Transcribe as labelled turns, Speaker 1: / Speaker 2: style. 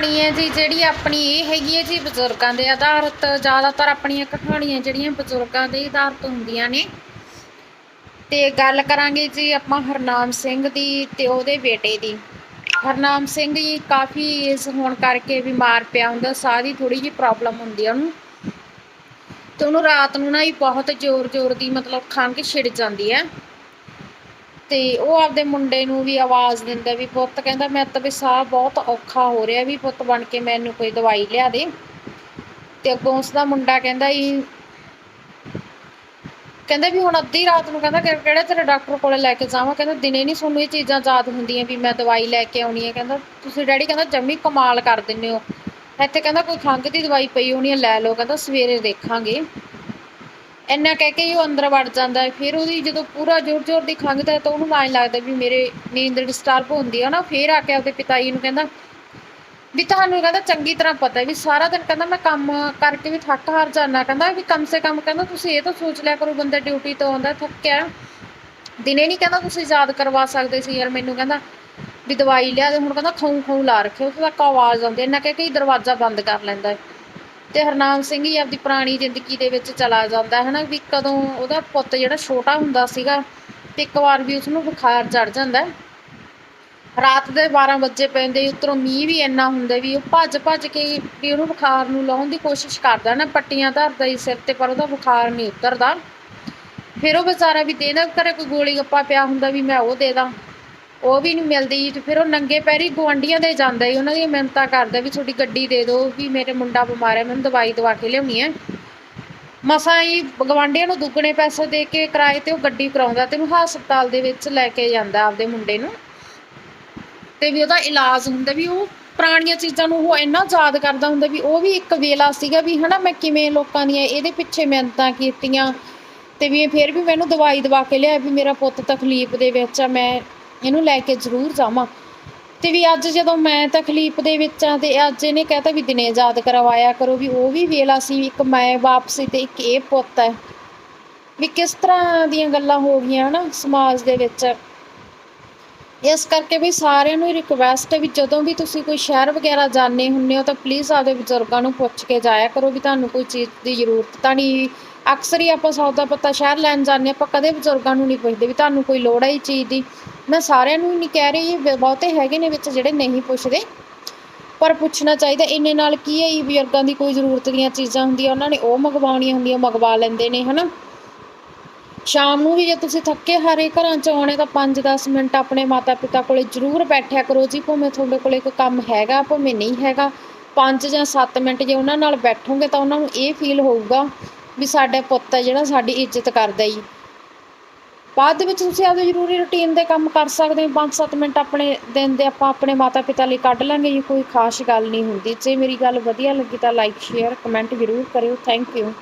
Speaker 1: ਕਹਾਣੀ ਹੈ ਜੀ ਜਿਹੜੀ ਆਪਣੀ ਇਹ ਹੈਗੀ ਹੈ ਜੀ ਬਜ਼ੁਰਗਾਂ ਦੇ ਆਧਾਰਿਤ, ਜ਼ਿਆਦਾਤਰ ਆਪਣੀਆਂ ਕਹਾਣੀਆਂ ਜਿਹੜੀਆਂ ਬਜ਼ੁਰਗਾਂ ਦੇ ਆਧਾਰਿਤ ਹੁੰਦੀਆਂ ਨੇ। ਤੇ ਗੱਲ ਕਰਾਂਗੇ ਜੀ ਆਪਾਂ ਹਰਨਾਮ ਸਿੰਘ ਦੀ ਤੇ ਉਹਦੇ ਬੇਟੇ ਦੀ। ਹਰਨਾਮ ਸਿੰਘ ਜੀ ਕਾਫੀ ਇਸ ਹੋਣ ਕਰਕੇ ਬਿਮਾਰ ਪਿਆ ਹੁੰਦਾ, ਸਾਹ ਦੀ ਥੋੜੀ ਜਿਹੀ ਪ੍ਰੋਬਲਮ ਹੁੰਦੀ ਆ ਉਹਨੂੰ। ਤੇ ਉਹਨੂੰ ਰਾਤ ਨੂੰ ਨਾ ਹੀ ਬਹੁਤ ਜ਼ੋਰ-ਜ਼ੋਰ ਦੀ ਮਤਲਬ ਖੰਘ ਛਿੜ ਜਾਂਦੀ ਹੈ। ਤੇ ਉਹ ਆਪਦੇ ਮੁੰਡੇ ਨੂੰ ਵੀ ਆਵਾਜ਼ ਦਿੰਦਾ ਵੀ ਪੁੱਤ ਕਹਿੰਦਾ ਮੈਂ ਤਾਂ ਵੀ ਸਾਹ ਬਹੁਤ ਔਖਾ ਹੋ ਰਿਹਾ ਵੀ ਪੁੱਤ ਬਣ ਕੇ ਮੈਨੂੰ ਕੋਈ ਦਵਾਈ ਲਿਆ ਦੇ। ਤੇ ਅੱਗੋਂ ਉਸ ਦਾ ਮੁੰਡਾ ਕਹਿੰਦਾ ਹੀ ਕਹਿੰਦਾ ਵੀ ਹੁਣ ਅੱਧੀ ਰਾਤ ਨੂੰ ਕਹਿੰਦਾ ਕਿਹੜਾ ਤੇਰੇ ਡਾਕਟਰ ਕੋਲੇ ਲੈ ਕੇ ਜਾਵਾਂ? ਕਹਿੰਦਾ ਦਿਨੇ ਨਹੀਂ ਤੁਹਾਨੂੰ ਇਹ ਚੀਜ਼ਾਂ ਯਾਦ ਹੁੰਦੀਆਂ ਵੀ ਮੈਂ ਦਵਾਈ ਲੈ ਕੇ ਆਉਣੀ ਹੈ ਕਹਿੰਦਾ ਤੁਸੀਂ ਡੈਡੀ ਕਹਿੰਦਾ ਜੰਮੀ ਕਮਾਲ ਕਰ ਦਿੰਦੇ ਹੋ। ਇੱਥੇ ਕਹਿੰਦਾ ਕੋਈ ਖੰਘ ਦੀ ਦਵਾਈ ਪਈ ਹੋਣੀ ਹੈ ਲੈ ਲਓ। ਕਹਿੰਦਾ ਸਵੇਰੇ ਦੇਖਾਂਗੇ। ਇੰਨਾ ਕਹਿ ਕੇ ਹੀ ਉਹ ਅੰਦਰ ਵੜ ਜਾਂਦਾ ਹੈ। ਫਿਰ ਉਹਦੀ ਜਦੋਂ ਪੂਰਾ ਜ਼ੋਰ ਜ਼ੋਰ ਦੀ ਖੰਘਦਾ ਹੈ ਤਾਂ ਉਹਨੂੰ ਐਂ ਲੱਗਦਾ ਵੀ ਮੇਰੇ ਨੀਂਦ ਡਿਸਟਰਬ ਹੁੰਦੀ ਹੈ ਨਾ, ਫਿਰ ਆ ਕੇ ਆਪਦੇ ਪਿਤਾ ਜੀ ਨੂੰ ਕਹਿੰਦਾ ਵੀ ਤੁਹਾਨੂੰ ਕਹਿੰਦਾ ਚੰਗੀ ਤਰ੍ਹਾਂ ਪਤਾ ਹੈ ਵੀ ਸਾਰਾ ਦਿਨ ਕਹਿੰਦਾ ਮੈਂ ਕੰਮ ਕਰਕੇ ਵੀ ਥੱਕ ਹਾਰ ਜਾਣਾ ਕਹਿੰਦਾ ਵੀ ਕਮ ਸੇ ਕਮ ਕਹਿੰਦਾ ਤੁਸੀਂ ਇਹ ਤਾਂ ਸੋਚ ਲਿਆ ਕਰੋ ਬੰਦਾ ਡਿਊਟੀ ਤੋਂ ਆਉਂਦਾ ਥੱਕਿਆ। ਦਿਨੇ ਨਹੀਂ ਕਹਿੰਦਾ ਤੁਸੀਂ ਯਾਦ ਕਰਵਾ ਸਕਦੇ ਸੀ ਯਾਰ ਮੈਨੂੰ ਕਹਿੰਦਾ ਵੀ ਦਵਾਈ ਲਿਆ ਦੇ। ਹੁਣ ਕਹਿੰਦਾ ਖੂੰ ਖੂੰ ਲਾ ਰੱਖਿਓ ਉਸ ਤੱਕ ਆਵਾਜ਼ ਆਉਂਦੀ ਹੈ। ਇੰਨਾ ਕਹਿ ਕੇ ਦਰਵਾਜ਼ਾ ਬੰਦ ਕਰ ਲੈਂਦਾ ਹੈ। ਤੇ ਹਰਨਾਮ ਸਿੰਘ ਹੀ ਆਪਦੀ ਪੁਰਾਣੀ ਜ਼ਿੰਦਗੀ ਦੇ ਵਿੱਚ ਚਲਾ ਜਾਂਦਾ ਹੈ ਨਾ ਵੀ ਕਦੋਂ ਉਹਦਾ ਪੁੱਤ ਜਿਹੜਾ ਛੋਟਾ ਹੁੰਦਾ ਸੀਗਾ ਤੇ ਇੱਕ ਵਾਰ ਵੀ ਉਸ ਨੂੰ ਬੁਖਾਰ ਚੜ ਜਾਂਦਾ ਰਾਤ ਦੇ 12 ਵਜੇ ਪੈਂਦੇ ਉੱਤਰੋਂ ਮੀਂਹ ਵੀ ਇੰਨਾ ਹੁੰਦਾ ਵੀ ਉਹ ਭੱਜ ਭੱਜ ਕੇ ਵੀ ਉਹਨੂੰ ਬੁਖਾਰ ਨੂੰ ਲਾਉਣ ਦੀ ਕੋਸ਼ਿਸ਼ ਕਰਦਾ ਨਾ, ਪੱਟੀਆਂ ਧਰਦਾ ਹੀ ਸਿਰ ਤੇ, ਪਰ ਉਹਦਾ ਬੁਖਾਰ ਨਹੀਂ ਉਤਰਦਾ। ਫਿਰ ਉਹ ਵਿਚਾਰਾ ਵੀ ਦੇਦਾ, ਘਰੇ ਕੋਈ ਗੋਲੀ ਗੱਪਾ ਪਿਆ ਹੁੰਦਾ ਵੀ ਮੈਂ ਉਹ ਦੇ ਦਾਂ। ਉਹ ਵੀ ਨਹੀਂ ਮਿਲਦੀ ਤੇ ਫਿਰ ਉਹ ਨੰਗੇ ਪੈਰੀ ਗੁਆਂਢੀਆਂ ਦੇ ਜਾਂਦਾ ਹੀ ਉਹਨਾਂ ਦੀਆਂ ਮਿਹਨਤਾਂ ਕਰਦਾ ਵੀ ਤੁਹਾਡੀ ਗੱਡੀ ਦੇ ਦਿਓ, ਵੀ ਮੇਰੇ ਮੁੰਡਾ ਬਿਮਾਰ ਹੈ, ਮੈਨੂੰ ਦਵਾਈ ਦਵਾ ਕੇ ਲਿਆਉਣੀ ਹੈ। ਮਸਾਂ ਹੀ ਗਵਾਂਢੀਆਂ ਨੂੰ ਦੁੱਗਣੇ ਪੈਸੇ ਦੇ ਕੇ ਕਿਰਾਏ ਤੇ ਉਹ ਗੱਡੀ ਕਰਾਉਂਦਾ ਤੇ ਉਹਨੂੰ ਹਸਪਤਾਲ ਦੇ ਵਿੱਚ ਲੈ ਕੇ ਜਾਂਦਾ ਆਪਦੇ ਮੁੰਡੇ ਨੂੰ। ਤੇ ਵੀ ਉਹਦਾ ਇਲਾਜ ਹੁੰਦਾ ਵੀ ਉਹ ਪੁਰਾਣੀਆਂ ਚੀਜ਼ਾਂ ਨੂੰ ਉਹ ਇੰਨਾ ਯਾਦ ਕਰਦਾ ਹੁੰਦਾ ਵੀ ਉਹ ਵੀ ਇੱਕ ਵੇਲਾ ਸੀਗਾ ਵੀ ਹਨਾ ਮੈਂ ਕਿਵੇਂ ਲੋਕਾਂ ਦੀਆਂ ਇਹਦੇ ਪਿੱਛੇ ਮਿਹਨਤਾਂ ਕੀਤੀਆਂ। ਤੇ ਵੀ ਇਹ ਫਿਰ ਵੀ ਮੈਨੂੰ ਦਵਾਈ ਦਵਾ ਕੇ ਲਿਆ ਵੀ ਮੇਰਾ ਪੁੱਤ ਤਕਲੀਫ ਦੇ ਵਿੱਚ ਆ, ਮੈਂ ਇਹਨੂੰ ਲੈ ਕੇ ਜ਼ਰੂਰ ਜਾਵਾਂ। ਤੇ ਵੀ ਅੱਜ ਜਦੋਂ ਮੈਂ ਤਕਲੀਫ ਦੇ ਵਿੱਚ ਆ ਤੇ ਅੱਜ ਇਹਨੇ ਕਹਤਾ ਵੀ ਦਿਨੇ ਯਾਦ ਕਰਵਾਇਆ ਕਰੋ ਵੀ ਉਹ ਵੀ ਵੇਲਾ ਸੀ ਇੱਕ ਮੈਂ ਵਾਪਸੀ ਤੇ ਇੱਕ ਇਹ ਪੁੱਤ ਹੈ। ਵੀ ਕਿਸ ਤਰ੍ਹਾਂ ਦੀਆਂ ਗੱਲਾਂ ਹੋ ਗਈਆਂ ਹਨਾ ਸਮਾਜ ਦੇ ਵਿੱਚ। ਇਸ ਕਰਕੇ ਵੀ ਸਾਰਿਆਂ ਨੂੰ ਰਿਕਵੈਸਟ ਹੈ ਵੀ ਜਦੋਂ ਵੀ ਤੁਸੀਂ ਕੋਈ ਸ਼ਹਿਰ ਵਗੈਰਾ ਜਾਂਦੇ ਹੁੰਦੇ ਹੋ ਤਾਂ ਪਲੀਜ਼ ਆਪਦੇ ਬਜ਼ੁਰਗਾਂ ਨੂੰ ਪੁੱਛ ਕੇ ਜਾਇਆ ਕਰੋ ਵੀ ਤੁਹਾਨੂੰ ਕੋਈ ਚੀਜ਼ ਦੀ ਜ਼ਰੂਰਤ ਤਾਂ ਨਹੀਂ। ਅਕਸਰ ਹੀ ਆਪਾਂ ਸੌਦਾ ਪੱਤਾ ਸ਼ਹਿਰ ਲੈਣ ਜਾਂਦੇ ਹਾਂ, ਆਪਾਂ ਕਦੇ ਬਜ਼ੁਰਗਾਂ ਨੂੰ ਨਹੀਂ ਪੁੱਛਦੇ ਵੀ ਤੁਹਾਨੂੰ ਕੋਈ ਲੋੜ ਹੈ ਇਹ ਚੀਜ਼ ਦੀ। ਮੈਂ ਸਾਰਿਆਂ ਨੂੰ ਹੀ ਨਹੀਂ ਕਹਿ ਰਹੀ ਬਹੁਤੇ ਹੈਗੇ ਨੇ ਵਿੱਚ ਜਿਹੜੇ ਨਹੀਂ ਪੁੱਛਦੇ। ਪਰ ਪੁੱਛਣਾ ਚਾਹੀਦਾ, ਇੰਨੇ ਨਾਲ ਕੀ ਹੈ? ਇਹ ਬਜ਼ੁਰਗਾਂ ਦੀ ਕੋਈ ਜ਼ਰੂਰਤ ਦੀਆਂ ਚੀਜ਼ਾਂ ਹੁੰਦੀਆਂ, ਉਹਨਾਂ ਨੇ ਉਹ ਮੰਗਵਾਉਣੀਆਂ ਹੁੰਦੀਆਂ, ਮੰਗਵਾ ਲੈਂਦੇ ਨੇ, ਹਨਾ? ਸ਼ਾਮ ਨੂੰ ਵੀ ਜੇ ਤੁਸੀਂ ਥੱਕੇ, ਹਾਰੇ ਘਰਾਂ ਚ ਆਉਣੇ ਤਾਂ 5-10 ਮਿੰਟ ਆਪਣੇ ਮਾਤਾ ਪਿਤਾ ਕੋਲੇ ਜ਼ਰੂਰ ਬੈਠਿਆ ਕਰੋ ਜੀ, ਭਾਵੇਂ ਤੁਹਾਡੇ ਕੋਲੇ ਕੋਈ ਕੰਮ ਹੈਗਾ, ਭਾਵੇਂ ਨਹੀਂ ਹੈਗਾ। 5 ਜਾਂ 7 ਮਿੰਟ ਜੇ ਉਹਨਾਂ ਨਾਲ ਬੈਠੋਗੇ ਤਾਂ ਉਹਨਾਂ ਨੂੰ ਇਹ ਫੀਲ ਹੋਊਗਾ ਵੀ ਸਾਡਾ ਪੁੱਤ ਹੈ ਜਿਹੜਾ ਸਾਡੀ ਇੱਜ਼ਤ ਕਰਦਾ ਜੀ। ਬਾਅਦ ਦੇ ਵਿੱਚ ਤੁਸੀਂ ਆਪਦੇ ਜ਼ਰੂਰੀ ਰੁਟੀਨ ਦੇ ਕੰਮ ਕਰ ਸਕਦੇ ਹੋ। 5-7 ਮਿੰਟ ਆਪਣੇ ਦਿਨ ਦੇ ਆਪਾਂ ਆਪਣੇ ਮਾਤਾ ਪਿਤਾ ਲਈ ਕੱਢ ਲਾਂਗੇ ਜੀ, ਕੋਈ ਖਾਸ ਗੱਲ ਨਹੀਂ ਹੁੰਦੀ। ਜੇ ਮੇਰੀ ਗੱਲ ਵਧੀਆ ਲੱਗੀ ਤਾਂ ਲਾਈਕ ਸ਼ੇਅਰ ਕਮੈਂਟ ਜ਼ਰੂਰ ਕਰਿਓ। Thank you